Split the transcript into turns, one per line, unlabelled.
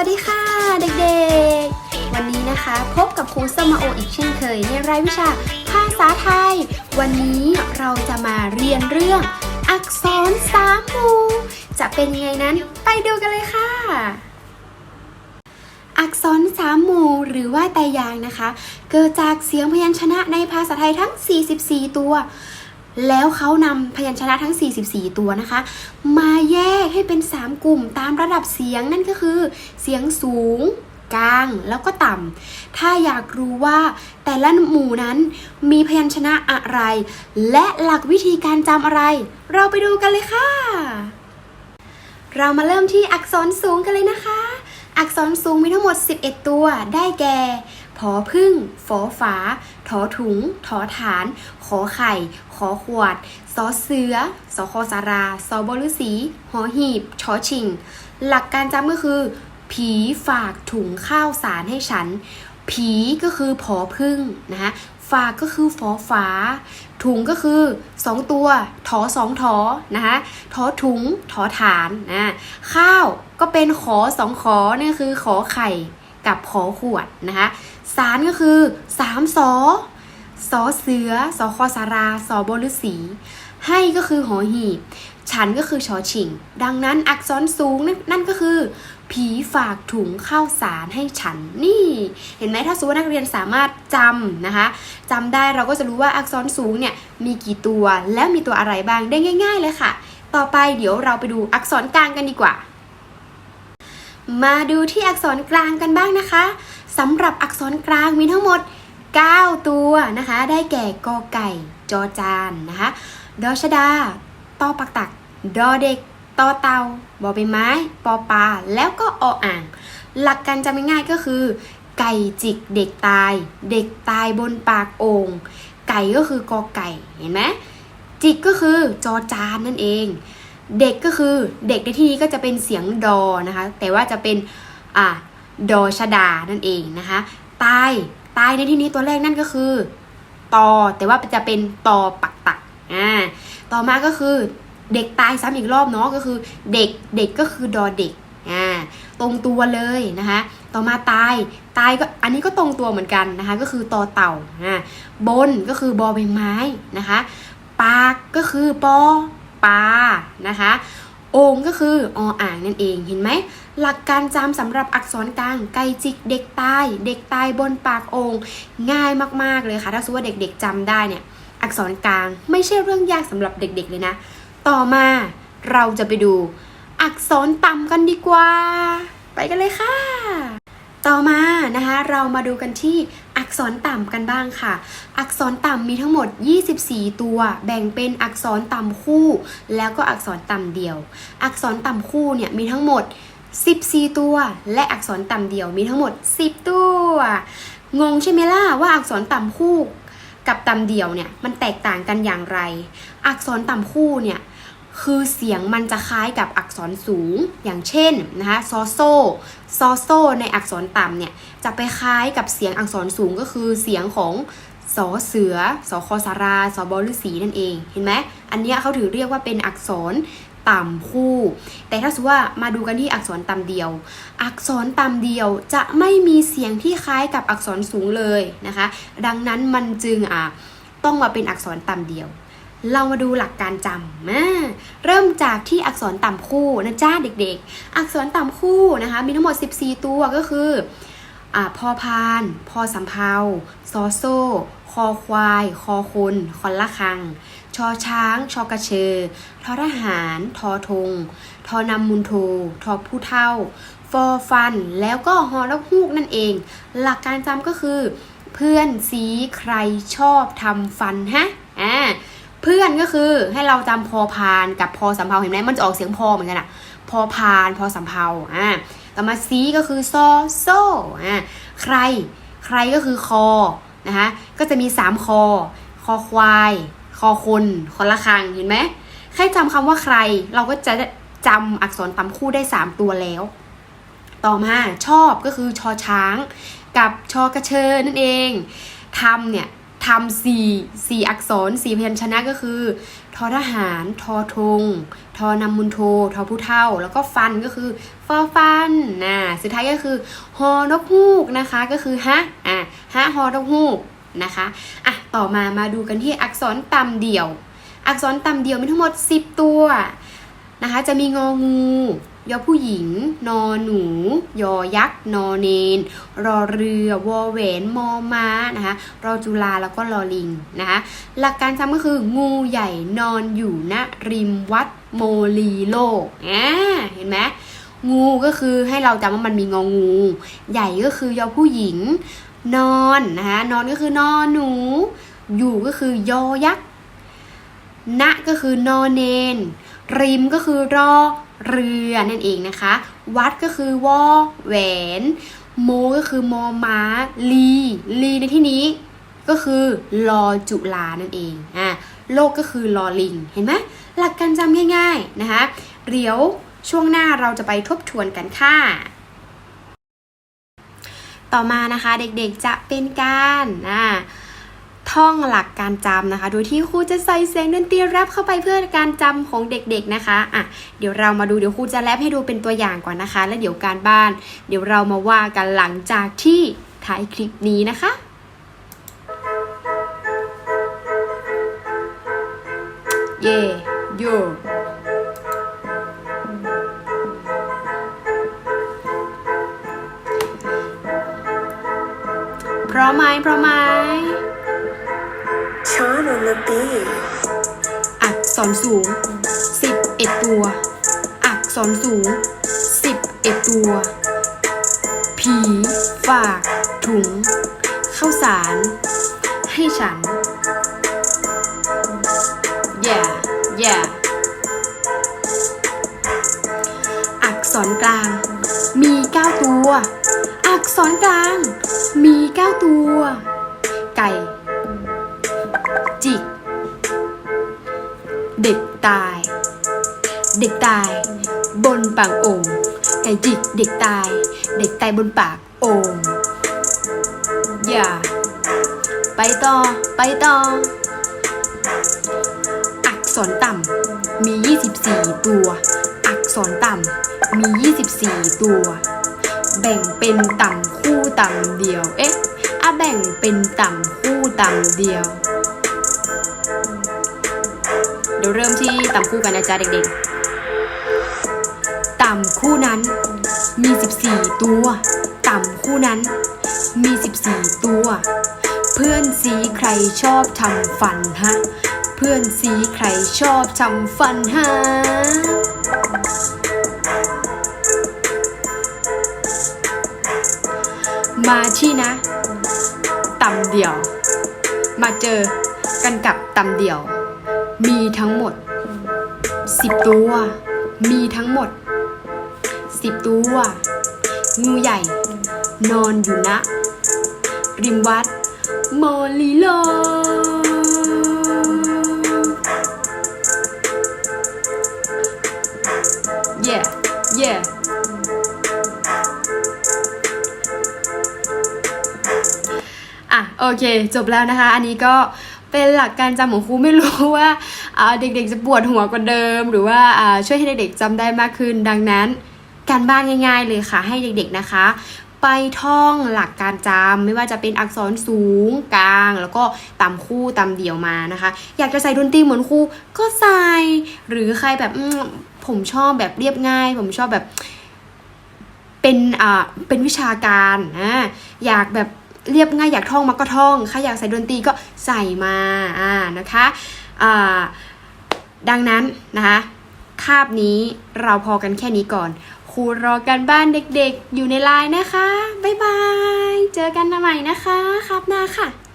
วัสดีค่ะเด็กๆ วันนี้นะคะ พบกับครูสมโออีกเช่นเคย ในรายวิชาภาษาไทย วันนี้เราจะมาเรียนเรื่อง อักษรสามหมู่จะเป็นยังไงนั้นไปดูกันเลยค่ะ อักษรสามหมู่หรือว่าไตยางนะคะ เกิดจากเสียงพยัญชนะในภาษาไทยทั้ง 44 ตัว แล้วเขานำพยัญชนะทั้ง 44 ตัวนะคะ มาแยกให้เป็น 3 กลุ่มตามระดับเสียงนั่นก็คือ เสียงสูงกลางแล้วก็ต่ำ ถ้าอยากรู้ว่าแต่ละหมู่นั้นมีพยัญชนะอะไร และหลักวิธีการจำอะไร เราไปดูกันเลยค่ะ เรามาเริ่มที่อักษรสูงกันเลยนะคะ อักษรสูงมีทั้งหมด 11 ตัว ได้แก่ ผอพึ่งฝอฝาถอถุงถอฐาน ขอไข่ ขอขวดสอเสือสอคอสาราสอบฤษีหอหีบชอชิง หลักการจำก็คือ ผีฝากถุงข้าวสารให้ฉัน ผีก็คือผอพึ่งนะคะฝากก็คือฝอฝา ถุงก็คือ 2 ตัวถอสองถอนะคะถอถุงถอฐานนะข้าวก็เป็นขอสองขอนี่คือขอไข่ กับขอขวดนะคะสารก็คือสามสอสอเสือสอคอสาราสอบฤษีให้ก็คือหอหีบ ฉันก็คือชอชิง ดังนั้นอักษรสูงนั่นนั่นก็คือ ผีฝากถุงข้าวสารให้ฉันนี่ เห็นไหมถ้าสมมติว่านักเรียนสามารถจำนะคะจำได้เราก็จะรู้ว่าอักษรสูงเนี่ยมีกี่ตัวและมีตัวอะไรบ้างได้ง่าย ๆ เลยค่ะ ต่อไปเดี๋ยวเราไปดูอักษรกลางกันดีกว่า มาดูที่อักษรกลางกันบ้างนะคะสำหรับอักษรกลางมีทั้งหมด 9 ตัวนะคะ ได้แก่กอไก่ จอจานนะคะดอชดาตอปักตัก ดอเด็กตอเตาบอใบไม้ ปอปลาแล้วก็ออ่าง หลักการจำง่ายๆก็คือ ไก่จิกเด็กตาย เด็กตายบนปากโอ่งไก่ก็คือกอไก่เห็นไหมจิกก็คือจอจานนั่นเอง เด็กก็คือเด็กในที่นี้ก็จะเป็นเสียงดอนะคะ แต่ว่าจะเป็นอ่าดอชดานั่นเองนะคะตายตายในที่นี้ตัวแรกนั่นก็คือตอแต่ว่าจะเป็นตอปักตักอ่าต่อมาก็คือเด็กตายซ้ำอีกรอบเนาะก็คือ เด็กเด็กก็คือดอเด็กอ่าตรงตัวเลยนะคะ ต่อมาตายตายก็อันนี้ก็ตรงตัวเหมือนกันนะคะ ก็คือตอเต่าอ่าบนก็คือบอใบไม้นะคะ ปากก็คือปอ ปลานะคะโองก็คือออ่างนั่นเองเห็นไหมหลักการจำสำหรับอักษรกลางไก่จิกเด็กตายเด็กตายบนปากโองง่ายมากๆเลยค่ะถ้าสมมติว่าเด็ก ๆจำได้เนี่ยอักษรกลางไม่ใช่เรื่องยากสำหรับเด็ก ๆ เลยนะ ต่อมาเราจะไปดู อักษรต่ำกันดีกว่า ไปกันเลยค่ะ ต่อมานะคะ เรามาดูกันที่ กษรต่ำกันบ้างค่ะ อักษรต่ำมีทั้งหมด 24 ตัว แบ่งเป็นอักษรต่ำคู่ แล้วก็อักษรต่ำเดียว อักษรต่ำคู่เนี่ยมีทั้งหมด 14 ตัว และอักษรต่ำเดียวมีทั้งหมด 10 ตัว งงใช่ไหมล่ะว่าอักษรต่ำคู่กับต่ำเดียวเนี่ยมันแตกต่างกันอย่างไร อักษรต่ำคู่เนี่ย คือเสียงมันจะคล้ายกับอักษรสูง อย่างเช่นนะคะซอโซซอโซในอักษรต่ำเนี่ยจะไปคล้ายกับเสียงอักษรสูงก็คือเสียงของสอเสือสอคอสาราสอบอฤษีนั่นเองเห็นไหมอันนี้เขาถือเรียกว่าเป็นอักษรต่ำคู่ แต่ถ้าสมมติว่ามาดูกันที่อักษรต่ำเดียว อักษรต่ำเดียวจะไม่มีเสียงที่คล้ายกับอักษรสูงเลยนะคะ ดังนั้นมันจึงอะต้องมาเป็นอักษรต่ำเดียว เรามาดูหลักการจำมาเริ่มจากที่อักษรต่ำคู่นะจ้าเด็กๆ อักษรต่ำคู่นะคะมีทั้งหมด 14 ตัวก็คืออพอพาน พอสำเภาซอโซ่คอควาย คอคนคอนละคัง ชอช้าง ชอกระเชอทอทหาร ทอทงทอนำมุนโททอผู้เท่า ฟอฟัน แล้วก็ฮอละฮูกนั่นเอง หลักการจำก็คือ เพื่อนสีใครชอบทำฟันฮะอ่า พื่อนก็คือให้เราจำพอพานกับพอสำเภาเห็นไหมมันจะออกเสียงพอเหมือนกันอะพอพานพอสำเภาอ่าต่อมาซีก็คือซอโซอ่าใคร ใครก็คือคอนะคะก็จะมีสามคอ คอควาย คอคนคอละคังเห็นไหมแค่จำคำว่าใครเราก็จะจำอักษรตำคู่ได้สามตัวแล้ว ต่อมาชอบก็คือชอช้าง กับชอกระเชอนั่นเองทำเนี่ย ทำสี่สี่อักษรสี่พยัญชนะก็คือทอทหาร ทอทงทอนำมุนโท ทอผู้เท่า แล้วก็ฟันก็คือฟอฟันนะสุดท้ายก็คือฮอนกฮูกนะคะก็คือฮะอะฮะฮอนกฮูกนะคะอะต่อมามาดูกันที่อักษรต่ำเดี่ยว อักษรต่ำเดี่ยวมีทั้งหมด 10 ตัวนะคะ จะมีงองู ยอผู้หญิง นอหนู ยอยักษ์ นอเนน รอเรือ วอแหวน มอม้านะคะ รอจุลาแล้วก็รอลิงนะคะ หลักการจำก็คือ งูใหญ่นอนอยู่ณริมวัดโมลีโลกอ่าเห็นไหมงูก็คือให้เราจำว่ามันมีงองู ใหญ่ก็คือยอผู้หญิง นอนนะคะนอนก็คือนอนหนู อยู่ก็คือยอยักษ์ณก็คือนอเนน ริมก็คือรอ เรือนั่นเองนะคะ วัดก็คือวอแหวน โมก็คือมอม้าลีลีในที่นี้ก็คือลอจุลานั่นเองอะโลกก็คือลอลิง เห็นไหมหลักการจำง่ายๆนะคะเดี๋ยวช่วงหน้าเราจะไปทบทวนกันค่ะ ต่อมานะคะเด็กๆจะเป็นการอ่า ท่องหลักการจำนะคะ โดยที่ครูจะใส่เสียงดนตรีแรปเข้าไปเพื่อการจำของเด็กๆนะคะอะเดี๋ยวเรามาดูเดี๋ยวครูจะแรปให้ดูเป็นตัวอย่างก่อนนะคะ แล้วเดี๋ยวการบ้าน เดี๋ยวเรามาว่ากันหลังจากที่ถ่ายคลิปนี้นะคะเย่โยพร้อมไหมพร้อมไหม
On the beat.
อักษรสูง11ตัว อักษรสูง11ตัว ผีฝากถุงข้าวสาร ให้ฉัน yeah yeah อักษรกลาง มี9ตัว อักษรกลาง มี9ตัว ไก่ จิก เด็กตาย เด็กตาย บนปากโอ่งไก่จิกเด็กตาย เด็กตายบนปากโอ่งอย่า ไปต่อ ไปต่อ อักษรต่ำมี 24 ตัว อักษรต่ำมี 24 ตัว แบ่งเป็นต่ำคู่ต่ำเดียว เอ๊ะอะแบ่งเป็นต่ำคู่ต่ำเดียว เดี๋ยวเริ่มที่ต่ำคู่กันนะจ๊ะเด็กๆ ต่ำคู่นั้นมี 14 ตัว ต่ำคู่นั้นมี 14 ตัว เพื่อนสีใครชอบทำฟันฮะ เพื่อนสีใครชอบทำฟันฮะมาที่นะ ต่ำเดี่ยว มาเจอกันกับต่ำเดี่ยว มีทั้งหมด10ตัว มีทั้งหมด10ตัว งูใหญ่ นอนอยู่นะ ริมวัดโมลิโล yeah yeah อะ โอเค จบแล้วนะคะ อันนี้ก็ เป็นหลักการจำของครูไม่รู้ว่าเด็กๆจะปวดหัวกว่าเดิม หรือว่าช่วยให้เด็กๆจำได้มากขึ้น ดังนั้น การบ้านง่าย ๆ เลยค่ะให้เด็กๆนะคะ ไปท่องหลักการจำไม่ว่าจะเป็นอักษรสูงกลาง แล้วก็ต่ำคู่ต่ำเดี่ยวมานะคะ อยากจะใส่ดนตรีเหมือนครูก็ใส่หรือใครแบบมผมชอบแบบเรียบง่าย ผมชอบแบบเป็นอ่าเป็นวิชาการนะอยากแบบ เรียบง่ายอยากท่องมาก็ท่องใครอยากใส่ดนตรีก็ใส่มาอ่านะคะอ่าดังนั้นนะคะคาบนี้เราพอกันแค่นี้ก่อนครูรอกันบ้านเด็กๆ อยู่ในไลน์นะคะ บ๊ายบาย เจอกันใหม่นะคะคาบหน้าค่ะ